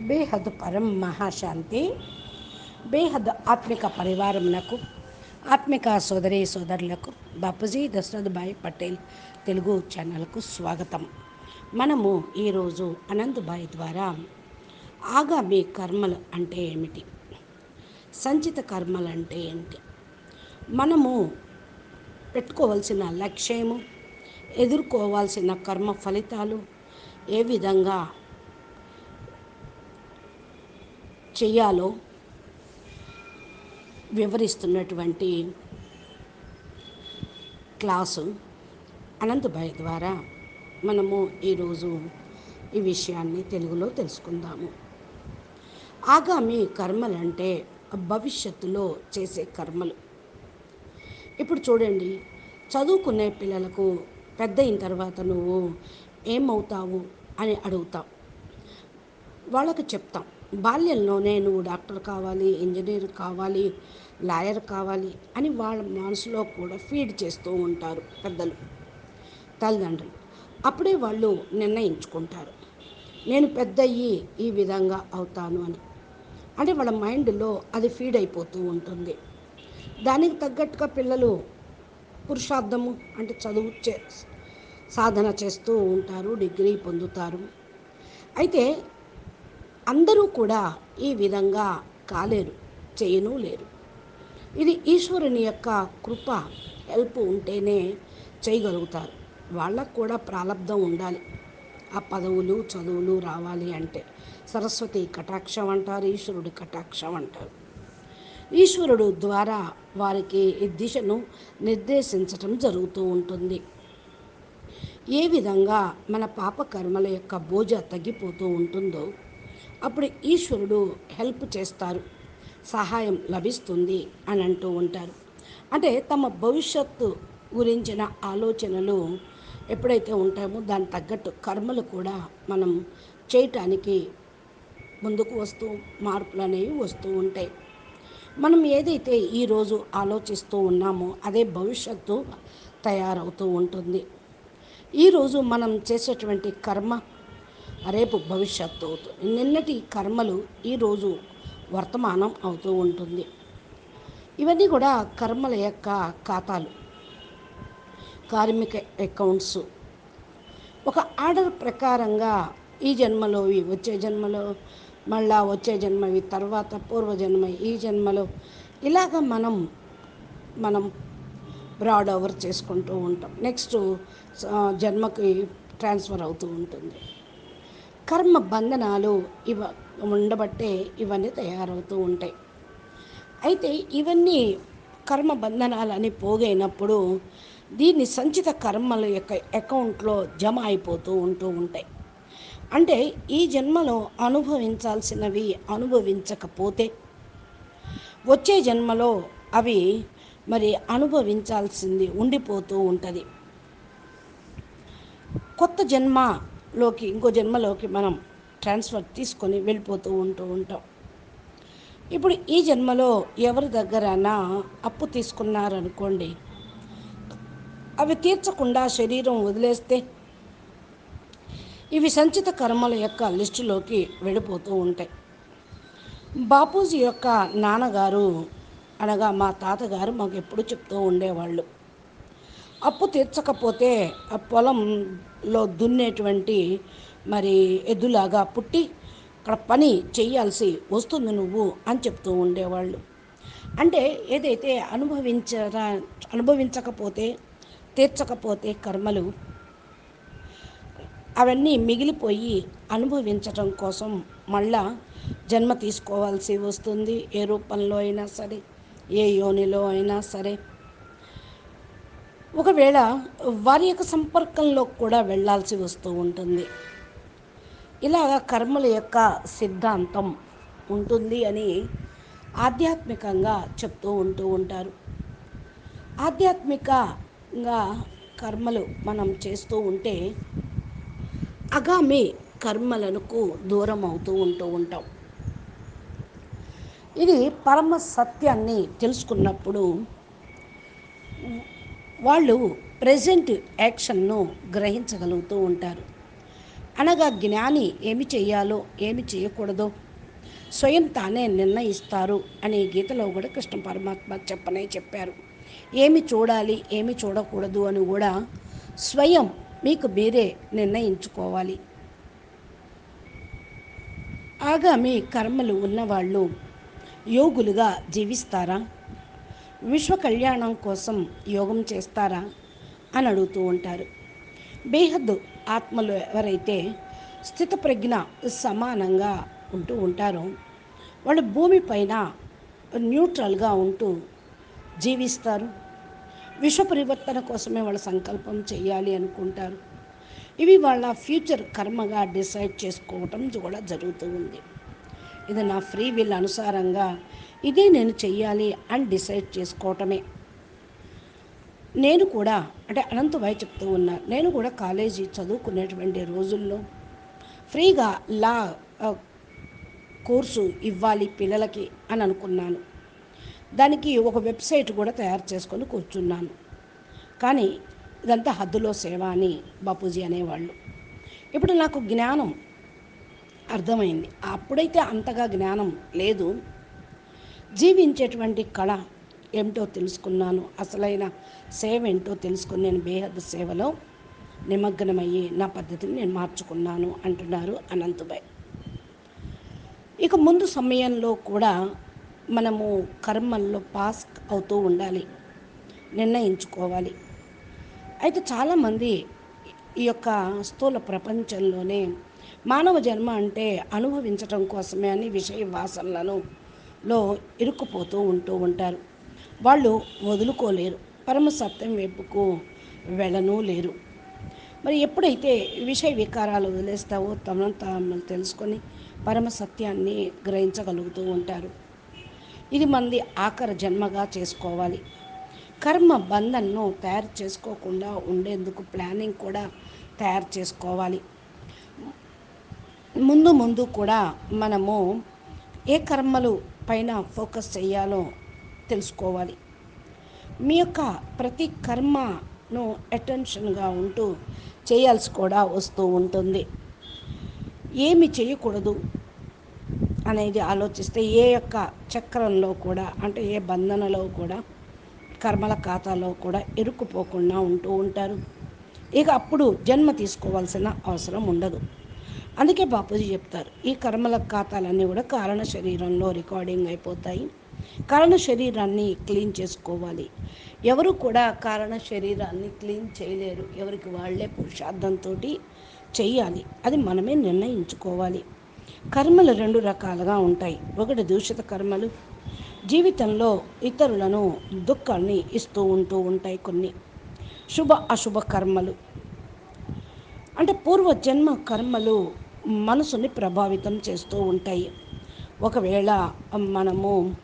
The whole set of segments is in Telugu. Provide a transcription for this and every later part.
బేహద్ పరం మహాశాంతి బేహద్ ఆత్మిక పరివారమునకు ఆత్మిక సోదరి సోదరులకు బాపూజీ దశరథ్ భాయ్ పటేల్ తెలుగు ఛానల్కు స్వాగతం. మనము ఈరోజు అనంతభాయ్ ద్వారా ఆగామి కర్మలు అంటే ఏమిటి? సంచిత కర్మలు అంటే ఏంటి మనము పెట్టుకోవాల్సిన లక్ష్యము ఎదుర్కోవాల్సిన కర్మ ఫలితాలు ఏ విధంగా చేయాలో వివరిస్తున్నటువంటి క్లాసు అనంతభాయ్ ద్వారా మనము ఈరోజు ఈ విషయాన్ని తెలుగులో తెలుసుకుందాము. ఆగామి కర్మలు అంటే భవిష్యత్తులో చేసే కర్మలు. ఇప్పుడు చూడండి చదువుకునే పిల్లలకు పెద్ద అయిన తర్వాత నువ్వు ఏమవుతావు అని అడుగుతావు వాళ్ళకు చెప్తాం. బాల్యంలోనే నువ్వు డాక్టర్ కావాలి ఇంజనీర్ కావాలి లాయర్ కావాలి అని వాళ్ళ మనసులో కూడా ఫీడ్ చేస్తూ ఉంటారు పెద్దలు తల్లిదండ్రులు. అప్పుడే వాళ్ళు నిర్ణయించుకుంటారు. నేను పెద్ద అయ్యి ఈ విధంగా అవుతాను అని. అంటే వాళ్ళ మైండ్లో అది ఫీడ్ అయిపోతూ ఉంటుంది. దానికి తగ్గట్టుగా పిల్లలు పురుషార్థము అంటే చదువు చే సాధన చేస్తూ ఉంటారు డిగ్రీ పొందుతారు. అయితే అందరూ కూడా ఈ విధంగా కాలేరు చేయను లేరు. ఇది ఈశ్వరుని యొక్క కృప హెల్ప్ ఉంటేనే చేయగలుగుతారు. వాళ్ళకు కూడా ప్రారంధం ఉండాలి. ఆ పదవులు చదువులు రావాలి అంటే సరస్వతి కటాక్షం అంటారు ఈశ్వరుడి కటాక్షం అంటారు. ఈశ్వరుడు ద్వారా వారికి ఈ దిశను నిర్దేశించటం జరుగుతూ ఉంటుంది. ఏ విధంగా మన పాప కర్మల యొక్క బోజ తగ్గిపోతూ ఉంటుందో అప్పుడు ఈశ్వరుడు హెల్ప్ చేస్తారు. సహాయం లభిస్తుంది అని అంటూ ఉంటారు. అంటే తమ భవిష్యత్తు గురించిన ఆలోచనలు ఎప్పుడైతే ఉంటామో దానికి తగ్గట్టు కర్మలు కూడా మనం చేయటానికి ముందుకు వస్తూ మార్పులు అనేవి వస్తూ ఉంటాయి. మనం ఏదైతే ఈరోజు ఆలోచిస్తూ ఉన్నామో అదే భవిష్యత్తు తయారవుతూ ఉంటుంది. ఈరోజు మనం చేసేటువంటి కర్మ రేపు భవిష్యత్తు అవుతుంది నిన్నటి కర్మలు ఈరోజు వర్తమానం అవుతూ ఉంటుంది. ఇవన్నీ కూడా కర్మల యొక్క ఖాతాలు. కార్మిక అకౌంట్స్. ఒక ఆర్డర్ ప్రకారంగా ఈ జన్మలోవి వచ్చే జన్మలో మళ్ళా వచ్చే జన్మవి తర్వాత పూర్వజన్మ ఈ జన్మలో ఇలాగ మనం మనం బ్రాడ్ ఓవర్ చేసుకుంటూ ఉంటాం. నెక్స్ట్ జన్మకి ట్రాన్స్ఫర్ అవుతూ ఉంటుంది. కర్మ బంధనాలు ఇవ ఉండబట్టే ఇవన్నీ తయారవుతూ ఉంటాయి. అయితే ఇవన్నీ కర్మ బంధనాలని పోగైనప్పుడు దీన్ని సంచిత కర్మల యొక్క అకౌంట్లో జమ అయిపోతూ ఉంటూ ఉంటాయి. అంటే ఈ జన్మలో అనుభవించాల్సినవి అనుభవించకపోతే వచ్చే జన్మలో అవి మరి అనుభవించాల్సింది ఉండిపోతూ ఉంటుంది. కొత్త జన్మ లోకి ఇంకో జన్మలోకి మనం ట్రాన్స్ఫర్ తీసుకొని వెళ్ళిపోతూ ఉంటూ ఉంటాం. ఇప్పుడు ఈ జన్మలో ఎవరి దగ్గరైనా అప్పు తీసుకున్నారనుకోండి అవి తీర్చకుండా శరీరం వదిలేస్తే ఇవి సంచిత కర్మల యొక్క లిస్టులోకి వెళ్ళిపోతూ ఉంటాయి. బాపూజీ యొక్క నాన్నగారు అనగా మా తాతగారు మాకు ఎప్పుడు చెప్తూ ఉండేవాళ్ళు. అప్పు తీర్చకపోతే ఆ పొలం లో దున్నేటువంటి మరి ఎద్దులాగా పుట్టి అక్కడ పని చేయాల్సి వస్తుంది నువ్వు అని చెప్తూ ఉండేవాళ్ళు. అంటే ఏదైతే అనుభవించరా అనుభవించకపోతే తీర్చకపోతే కర్మలు అవన్నీ మిగిలిపోయి అనుభవించటం కోసం మళ్ళా జన్మ తీసుకోవాల్సి వస్తుంది. ఏ రూపంలో అయినా సరే ఏ యోనిలో అయినా సరే. ఒకవేళ వారి యొక్క సంపర్కంలో కూడా వెళ్ళాల్సి వస్తూ ఉంటుంది. ఇలాగ కర్మల యొక్క సిద్ధాంతం ఉంటుంది అని ఆధ్యాత్మికంగా చెప్తూ ఉంటూ ఉంటారు. ఆధ్యాత్మికంగా కర్మలు మనం చేస్తూ ఉంటే అగామి కర్మలకు దూరం అవుతూ ఉంటూ ఉంటాం. ఇది పరమ సత్యాన్ని తెలుసుకున్నప్పుడు వాళ్ళు ప్రజెంట్ యాక్షన్ను గ్రహించగలుగుతూ ఉంటారు. అనగా జ్ఞాని ఏమి చేయాలో ఏమి చేయకూడదో స్వయం తానే నిర్ణయిస్తారు అనే గీతలో కూడా కృష్ణ పరమాత్మ చెప్పనే చెప్పారు. ఏమి చూడాలి ఏమి చూడకూడదు అని కూడా స్వయం మీకు మీరే నిర్ణయించుకోవాలి. ఆగామి కర్మలు ఉన్నవాళ్ళు యోగులుగా జీవిస్తారా? విశ్వ కళ్యాణం కోసం యోగం చేస్తారా అని అడుగుతూ ఉంటారు. బేహద్దు ఆత్మలు ఎవరైతే స్థితప్రజ్ఞ సమానంగా ఉంటూ ఉంటారో వాళ్ళు భూమిపైన న్యూట్రల్గా ఉంటూ జీవిస్తారు. విశ్వ పరివర్తన కోసమే వాళ్ళ సంకల్పం చేయాలి అనుకుంటారు. ఇవి వాళ్ళ ఫ్యూచర్ కర్మగా డిసైడ్ చేసుకోవటం కూడా జరుగుతూ ఉంది. ఇది నా ఫ్రీ విల్ అనుసారంగా ఇదే నేను చెయ్యాలి అని డిసైడ్ చేసుకోవటమే. నేను కూడా అంటే అనంతబాయ్ చెప్తూ ఉన్నా నేను కూడా కాలేజీ చదువుకునేటువంటి రోజుల్లో ఫ్రీగా లా కోర్సు ఇవ్వాలి పిల్లలకి అని అనుకున్నాను. దానికి ఒక వెబ్సైట్ కూడా తయారు చేసుకొని కూర్చున్నాను. కానీ ఇదంతా హద్దులో సేవ అని బాపూజీ అనేవాళ్ళు. ఇప్పుడు నాకు జ్ఞానం అర్థమైంది. అప్పుడైతే అంతగా జ్ఞానం లేదు. జీవించేటువంటి కళ ఏమిటో తెలుసుకున్నాను. అసలైన సేవ ఏంటో తెలుసుకుని నేను బేహద్ సేవలో నిమగ్నమయ్యి నా పద్ధతిని నేను మార్చుకున్నాను అంటున్నారు అనంతుబాయ్. ఇక ముందు సమయంలో కూడా మనము కర్మల్లో పాస్ అవుతూ ఉండాలి నిర్ణయించుకోవాలి. అయితే చాలామంది ఈ యొక్క స్థూల ప్రపంచంలోనే మానవ జన్మ అంటే అనుభవించటం కోసమే అని విషయ వాసనలను లో ఇరుక్కుపోతూ ఉంటూ ఉంటారు. వాళ్ళు వదులుకోలేరు. పరమ సత్యం వైపుకు వెళ్ళను లేరు. మరి ఎప్పుడైతే విషయ వికారాలు వదిలేస్తావో తమను తాము తెలుసుకొని పరమ సత్యాన్ని గ్రహించగలుగుతూ ఉంటారు. ఇది మంది ఆఖరి జన్మగా చేసుకోవాలి. కర్మ బంధన్ను తయారు చేసుకోకుండా ఉండేందుకు ప్లానింగ్ కూడా తయారు చేసుకోవాలి. ముందు ముందు కూడా మనము ఏ కర్మలు పైన ఫోకస్ చేయాలో తెలుసుకోవాలి. మీ యొక్క ప్రతి కర్మను అటెన్షన్గా ఉంటూ చేయాల్సి కూడా వస్తూ ఉంటుంది. ఏమి చేయకూడదు అనేది ఆలోచిస్తే ఏ యొక్క చక్రంలో కూడా అంటే ఏ బంధనలో కూడా కర్మల ఖాతాలో కూడా ఇరుక్కుపోకుండా ఉంటూ ఉంటారు. ఇక అప్పుడు జన్మ తీసుకోవాల్సిన అవసరం ఉండదు. అందుకే బాపూజీ చెప్తారు ఈ కర్మల ఖాతాలన్నీ కూడా కారణ శరీరంలో రికార్డింగ్ అయిపోతాయి. కారణ శరీరాన్ని క్లీన్ చేసుకోవాలి. ఎవరు కూడా కారణ శరీరాన్ని క్లీన్ చేయలేరు. ఎవరికి వాళ్ళే పురుషార్థంతో చెయ్యాలి అది మనమే నిర్ణయించుకోవాలి. కర్మలు రెండు రకాలుగా ఉంటాయి. ఒకటి దూషిత కర్మలు. జీవితంలో ఇతరులను దుఃఖాన్ని ఇస్తూ ఉంటూ ఉంటాయి కొన్ని. శుభ అశుభ కర్మలు. అంటే పూర్వ జన్మ కర్మలు మనసుని ప్రభావితం చేస్తూ ఉంటాయి. ఒకవేళ మనము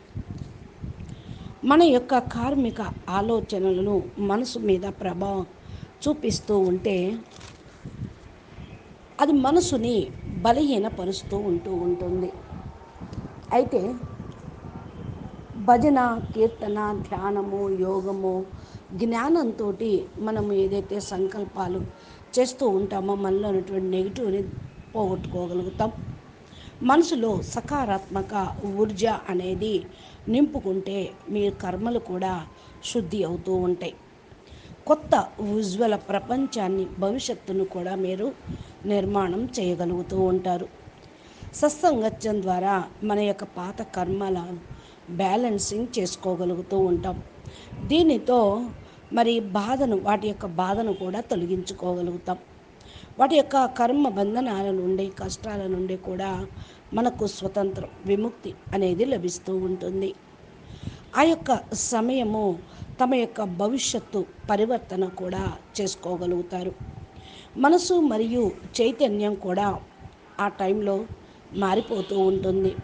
మన యొక్క కార్మిక ఆలోచనలను మనసు మీద ప్రభావం చూపిస్తూ ఉంటే అది మనసుని బలహీనపరుస్తూ ఉంటూ ఉంటుంది. అయితే భజన కీర్తన ధ్యానము యోగము జ్ఞానంతో మనము ఏదైతే సంకల్పాలు చేస్తూ ఉంటామో మనలో ఉన్నటువంటి నెగిటివ్ని పోగొట్టుకోగలుగుతాం. మనసులో సకారాత్మక ఊర్జ అనేది నింపుకుంటే మీ కర్మలు కూడా శుద్ధి అవుతూ ఉంటాయి. కొత్త ఉజ్వల ప్రపంచాన్ని భవిష్యత్తును కూడా మీరు నిర్మాణం చేయగలుగుతూ ఉంటారు. సత్సంగత్యం ద్వారా మన యొక్క పాత కర్మల బ్యాలెన్సింగ్ చేసుకోగలుగుతూ ఉంటాం. దీనితో మరి బాధను వాటి యొక్క బాధను కూడా తొలగించుకోగలుగుతాం. వాటి యొక్క కర్మ బంధనాల నుండి కష్టాల నుండి కూడా మనకు స్వతంత్రం విముక్తి అనేది లభిస్తూ ఉంటుంది. ఆ యొక్క సమయము తమ యొక్క భవిష్యత్తు పరివర్తన కూడా చేసుకోగలుగుతారు. మనసు మరియు చైతన్యం కూడా ఆ టైంలో మారిపోతూ ఉంటుంది.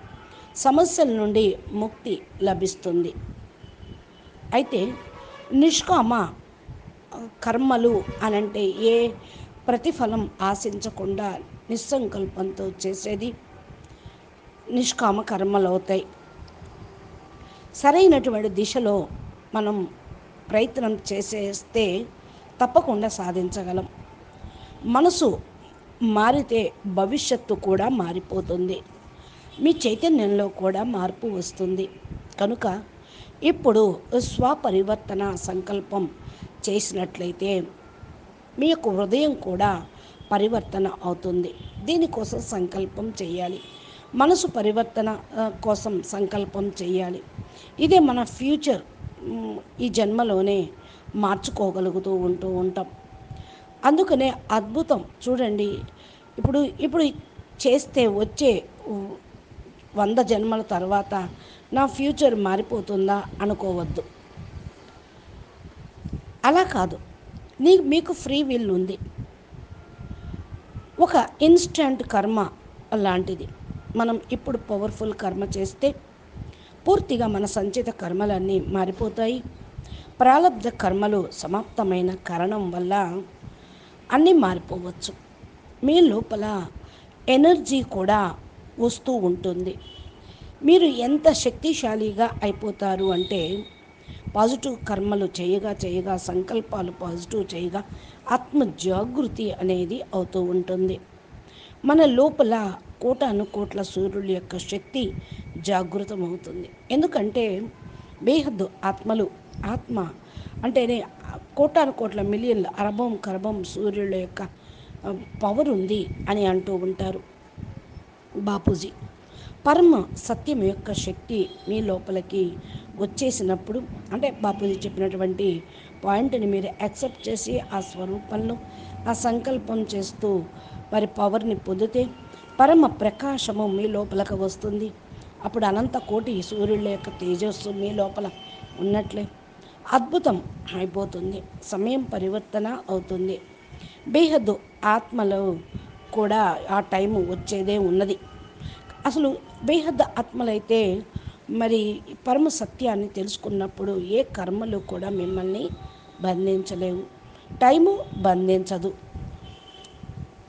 సమస్యల నుండి ముక్తి లభిస్తుంది. అయితే నిష్కామ కర్మలు అనంటే ఏ ప్రతిఫలం ఆశించకుండా నిస్సంకల్పంతో చేసేది నిష్కామ కర్మలవుతాయి సరైనటువంటి దిశలో మనం ప్రయత్నం చేసేస్తే తప్పకుండా సాధించగలం. మనసు మారితే భవిష్యత్తు కూడా మారిపోతుంది. మీ చైతన్యంలో కూడా మార్పు వస్తుంది. కనుక ఇప్పుడు స్వపరివర్తన సంకల్పం చేసినట్లయితే మీ యొక్క హృదయం కూడా పరివర్తన అవుతుంది. దీనికోసం సంకల్పం చేయాలి. మనసు పరివర్తన కోసం సంకల్పం చేయాలి. ఇదే మన ఫ్యూచర్ ఈ జన్మలోనే మార్చుకోగలుగుతూ ఉంటూ ఉంటాం. అందుకనే అద్భుతం. చూడండి ఇప్పుడు ఇప్పుడు చేస్తే వచ్చే వంద జన్మల తర్వాత నా ఫ్యూచర్ మారిపోతుందా అనుకోవద్దు. అలా కాదు. నీ మీకు ఫ్రీ విల్ ఉంది. ఒక ఇన్స్టంట్ కర్మ లాంటిది. మనం ఇప్పుడు పవర్ఫుల్ కర్మ చేస్తే పూర్తిగా మన సంచిత కర్మలన్నీ మారిపోతాయి. ప్రాలబ్ధ కర్మలు సమాప్తమైన కారణం వల్ల అన్నీ మారిపోవచ్చు. మీ లోపల ఎనర్జీ కూడా వస్తూ ఉంటుంది. మీరు ఎంత శక్తిశాలిగా అయిపోతారు అంటే పాజిటివ్ కర్మలు చేయగా చేయగా సంకల్పాలు పాజిటివ్ చేయగా ఆత్మ జాగృతి అనేది అవుతూ ఉంటుంది. మన లోపల కోటాను కోట్ల సూర్యుల యొక్క శక్తి జాగృతమవుతుంది. ఎందుకంటే బేహద్దు ఆత్మలు ఆత్మ అంటేనే కోటాను కోట్ల మిలియన్ల అరబం కరబం సూర్యుల యొక్క పవర్ ఉంది అని అంటూ ఉంటారు బాపూజీ. పరమ సత్యం యొక్క శక్తి మీ లోపలికి వచ్చేసినప్పుడు అంటే బాపూజీ చెప్పినటువంటి పాయింట్ని మీరు యాక్సెప్ట్ చేసి ఆ స్వరూపంలో ఆ సంకల్పం చేస్తూ వారి పవర్ని పొందితే పరమ ప్రకాశము మీ లోపలకు వస్తుంది. అప్పుడు అనంత కోటి సూర్యుల యొక్క తేజస్సు మీ లోపల ఉన్నట్లే అద్భుతం అయిపోతుంది. సమయం పరివర్తన అవుతుంది. బేహద్దు ఆత్మలో కూడా ఆ టైం వచ్చేదే ఉన్నది. అసలు బేహద్దు ఆత్మలైతే మరి పరమ సత్యాన్ని తెలుసుకున్నప్పుడు ఏ కర్మలు కూడా మిమ్మల్ని బంధించలేవు. టైము బంధించదు.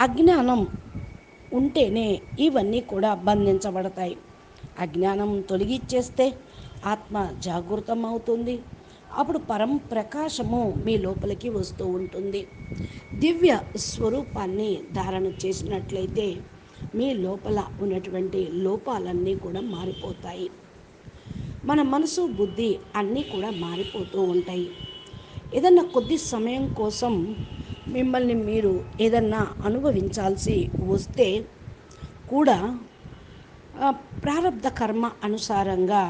అజ్ఞానం ఉంటేనే ఇవన్నీ కూడా బంధించబడతాయి. అజ్ఞానం తొలగిచ్చేస్తే ఆత్మ జాగృతం అవుతుంది అప్పుడు పరం ప్రకాశము మీ లోపలికి వస్తూ ఉంటుంది. దివ్య స్వరూపాన్ని ధారణ చేసినట్లయితే మీ లోపల ఉన్నటువంటి లోపాలన్నీ కూడా మారిపోతాయి. మన మనసు బుద్ధి అన్నీ కూడా మారిపోతూ ఉంటాయి. ఏదన్నా కొద్ది సమయం కోసం మిమ్మల్ని మీరు ఏదన్నా అనుభవించాల్సి వస్తే కూడా ప్రారంధ కర్మ అనుసారంగా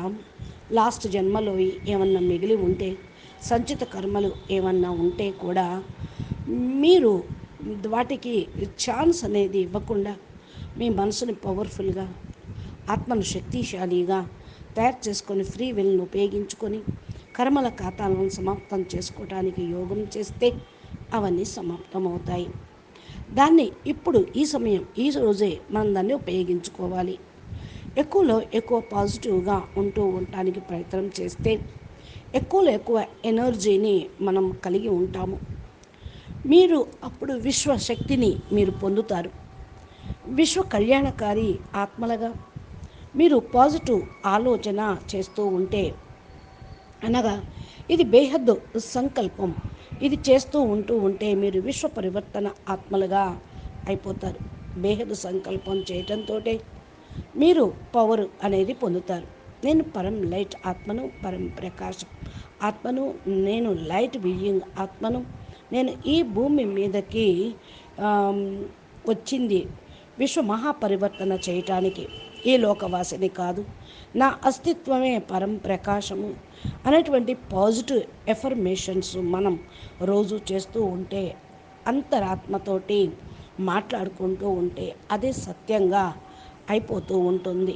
లాస్ట్ జన్మలో ఏమన్నా మిగిలి ఉంటే సంచిత కర్మలు ఏమన్నా ఉంటే కూడా మీరు వాటికి ఛాన్స్ అనేది ఇవ్వకుండా మీ మనసుని పవర్ఫుల్గా ఆత్మను శక్తిశాలిగా తయారు చేసుకొని ఫ్రీ విల్ను ఉపయోగించుకొని కర్మల ఖాతాలను సమాప్తం చేసుకోవడానికి యోగం చేస్తే అవన్నీ సమాప్తం అవుతాయి దాన్ని ఇప్పుడు ఈ సమయం ఈ రోజే మనం దాన్ని ఉపయోగించుకోవాలి. ఎక్కువలో ఎక్కువ పాజిటివ్గా ఉంటూ ఉండటానికి ప్రయత్నం చేస్తే ఎక్కువలో ఎక్కువ ఎనర్జీని మనం కలిగి ఉంటాము. మీరు అప్పుడు విశ్వశక్తిని మీరు పొందుతారు. విశ్వ కళ్యాణకారి ఆత్మలుగా మీరు పాజిటివ్ ఆలోచన చేస్తూ ఉంటే అనగా ఇది బేహద్దు సంకల్పం. ఇది చేస్తూ ఉంటూ ఉంటే మీరు విశ్వ పరివర్తన ఆత్మలుగా అయిపోతారు. బేహద్దు సంకల్పం చేయటంతో మీరు పవర్ అనేది పొందుతారు. నేను పరం లైట్ ఆత్మను పరం ప్రకాశం ఆత్మను నేను లైట్ బియ్యింగ్ ఆత్మను నేను ఈ భూమి మీదకి వచ్చింది. విశ్వ మహాపరివర్తన చేయటానికి ఈ లోకవాసిని కాదు. నా అస్తిత్వమే పరం ప్రకాశము అనేటువంటి పాజిటివ్ ఎఫర్మేషన్స్ మనం రోజు చేస్తూ ఉంటే అంతరాత్మతోటి మాట్లాడుకుంటూ ఉంటే అదే సత్యంగా అయిపోతూ ఉంటుంది.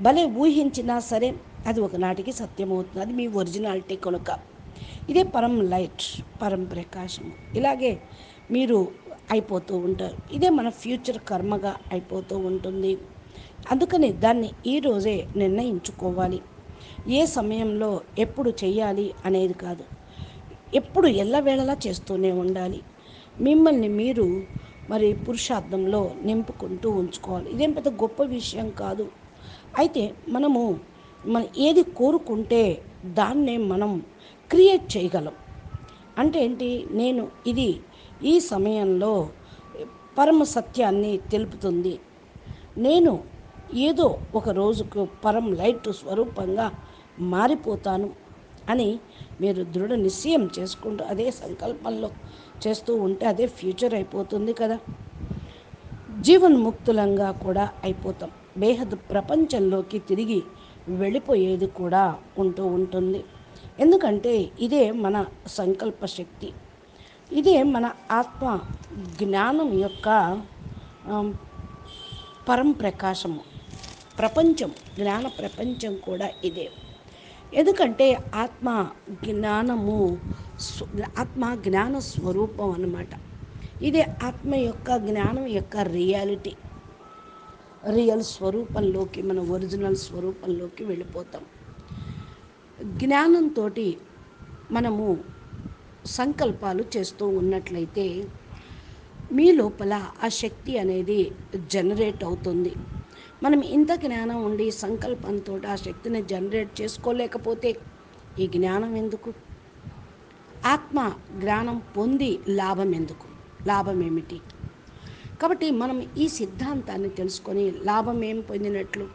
భలే ఊహించినా సరే అది ఒకనాటికి సత్యమవుతుంది. అది మీ ఒరిజినాలిటీ కనుక. ఇదే పరం లైట్ పరం ప్రకాశం ఇలాగే మీరు అయిపోతూ ఉంటారు. ఇదే మన ఫ్యూచర్ కర్మగా అయిపోతూ ఉంటుంది. అందుకని దాన్ని ఈరోజే నిర్ణయించుకోవాలి. ఏ సమయంలో ఎప్పుడు చేయాలి అనేది కాదు. ఎప్పుడు ఎల్లవేళలా చేస్తూనే ఉండాలి. మిమ్మల్ని మీరు మరి పురుషార్థంలో నింపుకుంటూ ఉంచుకోవాలి. ఇదేం పెద్ద గొప్ప విషయం కాదు. అయితే మనము మన ఏది కోరుకుంటే దాన్నే మనం క్రియేట్ చేయగలం. అంటే ఏంటి? నేను ఇది ఈ సమయంలో పరమ సత్యాన్ని తెలుపుతుంది. నేను ఏదో ఒక రోజుకు పరం లైట్ స్వరూపంగా మారిపోతాను అని మీరు దృఢ నిశ్చయం చేసుకుంటూ అదే సంకల్పంలో చేస్తూ ఉంటే అదే ఫ్యూచర్ అయిపోతుంది కదా. జీవన్ముక్తులంగా కూడా అయిపోతాం. బేహద్ ప్రపంచంలోకి తిరిగి వెళ్ళిపోయేది కూడా ఉంటూ ఉంటుంది. ఎందుకంటే ఇదే మన సంకల్ప శక్తి. ఇదే మన ఆత్మ జ్ఞానం యొక్క పరం ప్రకాశము. ప్రపంచం జ్ఞాన ప్రపంచం కూడా ఇదే. ఎందుకంటే ఆత్మ జ్ఞానము ఆత్మ జ్ఞాన స్వరూపం అన్నమాట. ఇదే ఆత్మ యొక్క జ్ఞానం యొక్క రియాలిటీ. రియల్ స్వరూపంలోకి మన ఒరిజినల్ స్వరూపంలోకి వెళ్ళిపోతాం. జ్ఞానంతో మనము సంకల్పాలు చేస్తూ ఉన్నట్లయితే మీ లోపల ఆ శక్తి అనేది జనరేట్ అవుతుంది. మనం ఇంత జ్ఞానం ఉండి సంకల్పంతో ఆ శక్తిని జనరేట్ చేసుకోలేకపోతే ఈ జ్ఞానం ఎందుకు? ఆత్మ జ్ఞానం పొంది లాభం ఎందుకు? లాభం ఏమిటి? కాబట్టి మనం ఈ సిద్ధాంతాన్ని తెలుసుకొని లాభం ఏం పొందినట్లు?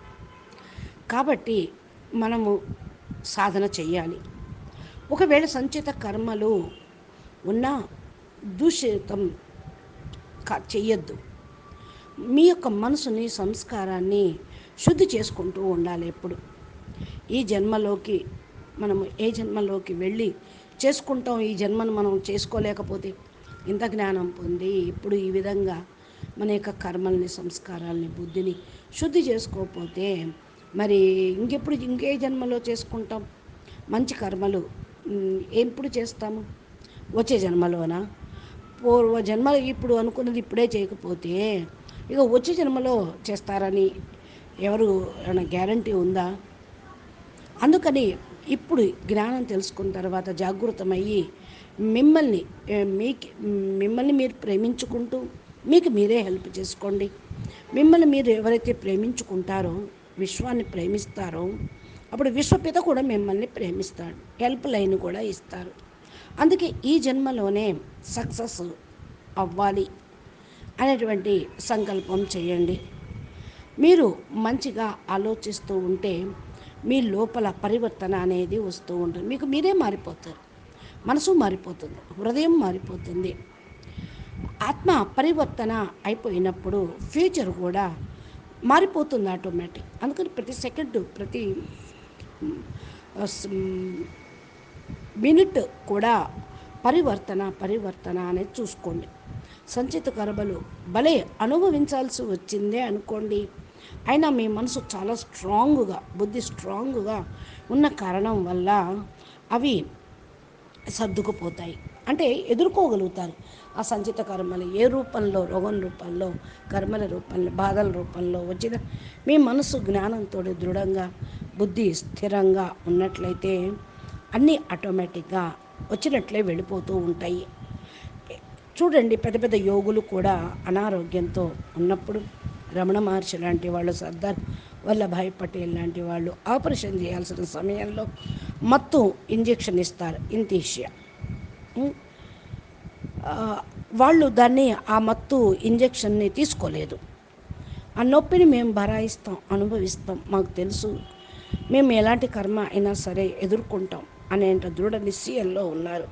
కాబట్టి మనము సాధన చేయాలి ఒకవేళ సంచిత కర్మలు ఉన్న దూషితం చెయ్యొద్దు. మీ యొక్క మనసుని సంస్కారాన్ని శుద్ధి చేసుకుంటూ ఉండాలి ఎప్పుడు. ఈ జన్మలోకి మనము ఏ జన్మలోకి వెళ్ళి చేసుకుంటాం ఈ జన్మను మనం చేసుకోలేకపోతే ఇంత జ్ఞానం పొంది ఇప్పుడు ఈ విధంగా మన యొక్క కర్మల్ని సంస్కారాల్ని బుద్ధిని శుద్ధి చేసుకోకపోతే మరి ఇంకెప్పుడు ఇంకే జన్మలో చేసుకుంటాం? మంచి కర్మలు ఎప్పుడు చేస్తాము? వచ్చే జన్మలోనా? పూర్వ జన్మ ఇప్పుడు అనుకున్నది ఇప్పుడే చేయకపోతే ఇక వచ్చే జన్మలో చేస్తారని ఎవరు ఏమైనా గ్యారంటీ ఉందా? అందుకని ఇప్పుడు జ్ఞానం తెలుసుకున్న తర్వాత జాగృతమయ్యి మిమ్మల్ని మీకు మిమ్మల్ని మీరు ప్రేమించుకుంటూ మీకు మీరే హెల్ప్ చేసుకోండి. మిమ్మల్ని మీరు ఎవరైతే ప్రేమించుకుంటారో విశ్వాన్ని ప్రేమిస్తారో అప్పుడు విశ్వపిత కూడా మిమ్మల్ని ప్రేమిస్తాడు. హెల్ప్ లైన్ కూడా ఇస్తారు. అందుకే ఈ జన్మలోనే సక్సెస్ అవ్వాలి అనేటువంటి సంకల్పం చేయండి. మీరు మంచిగా ఆలోచిస్తూ ఉంటే మీ లోపల పరివర్తన అనేది వస్తూ ఉంటుంది. మీకు మీరే మారిపోతారు. మనసు మారిపోతుంది. హృదయం మారిపోతుంది. ఆత్మ పరివర్తన అయిపోయినప్పుడు ఫ్యూచర్ కూడా మారిపోతుంది ఆటోమేటిక్. అందుకని ప్రతి సెకండ్ ప్రతి మినిట్ కూడా పరివర్తన పరివర్తన అనేది చూసుకోండి. సంచిత కరబలు భలే అనుభవించాల్సి వచ్చిందే అనుకోండి. అయినా మీ మనసు చాలా స్ట్రాంగ్గా బుద్ధి స్ట్రాంగ్గా ఉన్న కారణం వల్ల అవి సర్దుకుపోతాయి. అంటే ఎదుర్కోగలుగుతారు. ఆ సంచిత కర్మలు ఏ రూపంలో రోగం రూపంలో కర్మల రూపంలో బాధల రూపంలో వచ్చిన మీ మనసు జ్ఞానంతో దృఢంగా బుద్ధి స్థిరంగా ఉన్నట్లయితే అన్నీ ఆటోమేటిక్గా వచ్చినట్లే వెళ్ళిపోతూ ఉంటాయి. చూడండి పెద్ద పెద్ద యోగులు కూడా అనారోగ్యంతో ఉన్నప్పుడు రమణ మహర్షి లాంటి వాళ్ళు సర్దార్ వల్లభాయ్ పటేల్ లాంటి వాళ్ళు ఆపరేషన్ చేయాల్సిన సమయంలో మత్తు ఇంజెక్షన్ ఇస్తారు ఇంతీషియా. వాళ్ళు దాన్ని ఆ మత్తు ఇంజెక్షన్ని తీసుకోలేదు. ఆ నొప్పిని మేము భరాయిస్తాం అనుభవిస్తాం మాకు తెలుసు. మేము ఎలాంటి కర్మ అయినా సరే ఎదుర్కొంటాం. అనేంత దృఢ నిశ్చయంలో ఉన్నారు.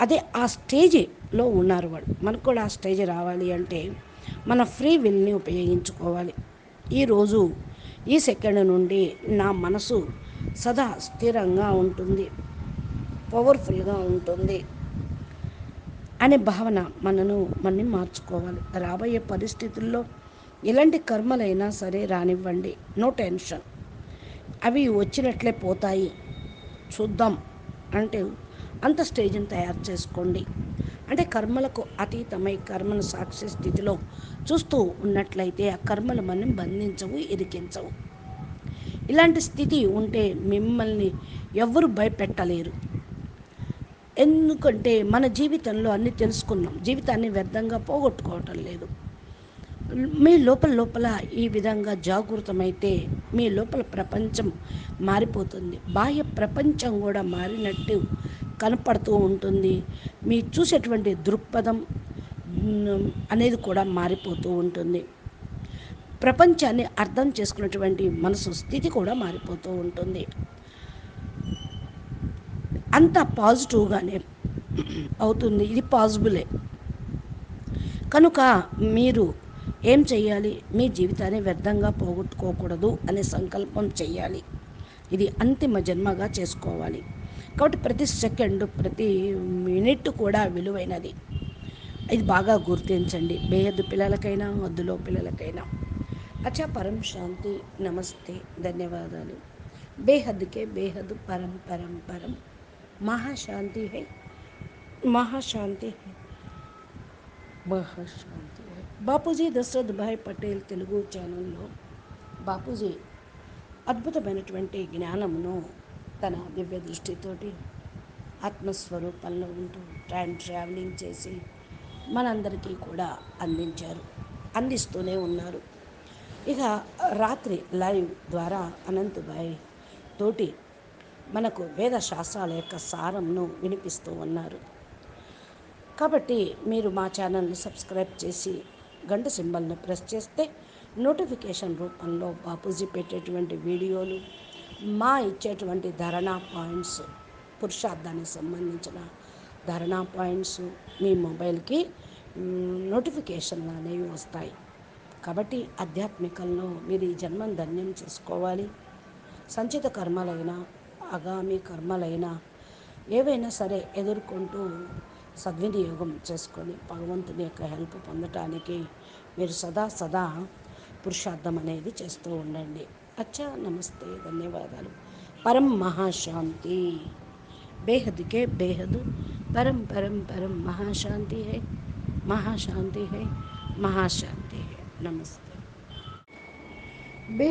అదే ఆ స్టేజ్లో ఉన్నారు వాళ్ళు మనకు కూడా ఆ స్టేజ్ రావాలి అంటే మన ఫ్రీ విల్ని ఉపయోగించుకోవాలి. ఈరోజు ఈ సెకండ్ నుండి నా మనసు సదా స్థిరంగా ఉంటుంది. పవర్ఫుల్గా ఉంటుంది అనే భావన మనను మనని మార్చుకోవాలి. రాబోయే పరిస్థితుల్లో ఎలాంటి కర్మలైనా సరే రానివ్వండి. No tension. అవి వచ్చినట్లే పోతాయి. చూద్దాం అంటే అంత స్టేజ్ని తయారు చేసుకోండి. అంటే కర్మలకు అతీతమై కర్మను సాక్షి స్థితిలో చూస్తూ ఉన్నట్లయితే ఆ కర్మలు మనం బంధించవు ఇరికించవు. ఇలాంటి స్థితి ఉంటే మిమ్మల్ని ఎవ్వరు భయపెట్టలేరు. ఎందుకంటే మన జీవితంలో అన్నీ తెలుసుకున్నాం. జీవితాన్ని వ్యర్థంగా పోగొట్టుకోవటం లేదు. మీ లోపల లోపల ఈ విధంగా జాగృతమైతే మీ లోపల ప్రపంచం మారిపోతుంది. బాహ్య ప్రపంచం కూడా మారినట్టు కనపడుతూ ఉంటుంది. మీ చూసేటువంటి దృక్పథం అనేది కూడా మారిపోతూ ఉంటుంది. ప్రపంచాన్ని అర్థం చేసుకున్నటువంటి మనసు స్థితి కూడా మారిపోతూ ఉంటుంది. అంత పాజిటివ్గానే అవుతుంది. ఇది పాజిబులే. కనుక మీరు ఏం చేయాలి మీ జీవితాన్ని వ్యర్థంగా పోగొట్టుకోకూడదు అనే సంకల్పం చేయాలి ఇది అంతిమ జన్మగా చేసుకోవాలి. కాబట్టి ప్రతి సెకండ్ ప్రతి మినిట్ కూడా విలువైనది. ఇది బాగా గుర్తించండి. బేహద్దు పిల్లలకైనా వద్దులో పిల్లలకైనా. అచ్చా పరం శాంతి నమస్తే ధన్యవాదాలు. బేహద్కే బేహద్ పరం పరం పరం. మహాశాంతి హై. మహాశాంతి హై. మహాశాంతి. బాపూజీ దశరథ్ భాయ్ పటేల్ తెలుగు ఛానల్లో బాపూజీ అద్భుతమైనటువంటి జ్ఞానమును తన దివ్య దృష్టితోటి ఆత్మస్వరూపంలో ఉంటూ టైం ట్రావెలింగ్ చేసి మనందరికీ కూడా అందించారు అందిస్తూనే ఉన్నారు. ఇక రాత్రి లైవ్ ద్వారా అనంతభాయ్ తోటి మనకు వేద శాస్త్రాల యొక్క సారంను వినిపిస్తూ ఉన్నారు. కాబట్టి మీరు మా ఛానల్ని సబ్స్క్రైబ్ చేసి గంట సింబల్ను ప్రెస్ చేస్తే నోటిఫికేషన్ రూపంలో బాపూజీ పెట్టేటువంటి వీడియోలు మా ఇచ్చేటువంటి ధరణా పాయింట్స్ పురుషార్థానికి సంబంధించిన ధరణా పాయింట్స్ మీ మొబైల్కి నోటిఫికేషన్లు అనేవి వస్తాయి. కాబట్టి ఆధ్యాత్మికంలో మీరు ఈ జన్మను ధన్యం చేసుకోవాలి. సంచిత కర్మలైనా ఆగామి కర్మలైనా ఏవైనా సరే ఎదుర్కొంటూ సద్వినియోగం చేసుకొని భగవంతుని యొక్క హెల్ప్ పొందటానికి మీరు సదా సదా పురుషార్థం అనేది చేస్తూ ఉండండి. అచ్చా నమస్తే ధన్యవాదాలు. పరం మహాశాంతి. బేహద్కే బేహద్ పరం పరం పరం మహాశాంతి హై. మహాశాంతి హై. మహాశాంతి హై. నమస్తే. బేహ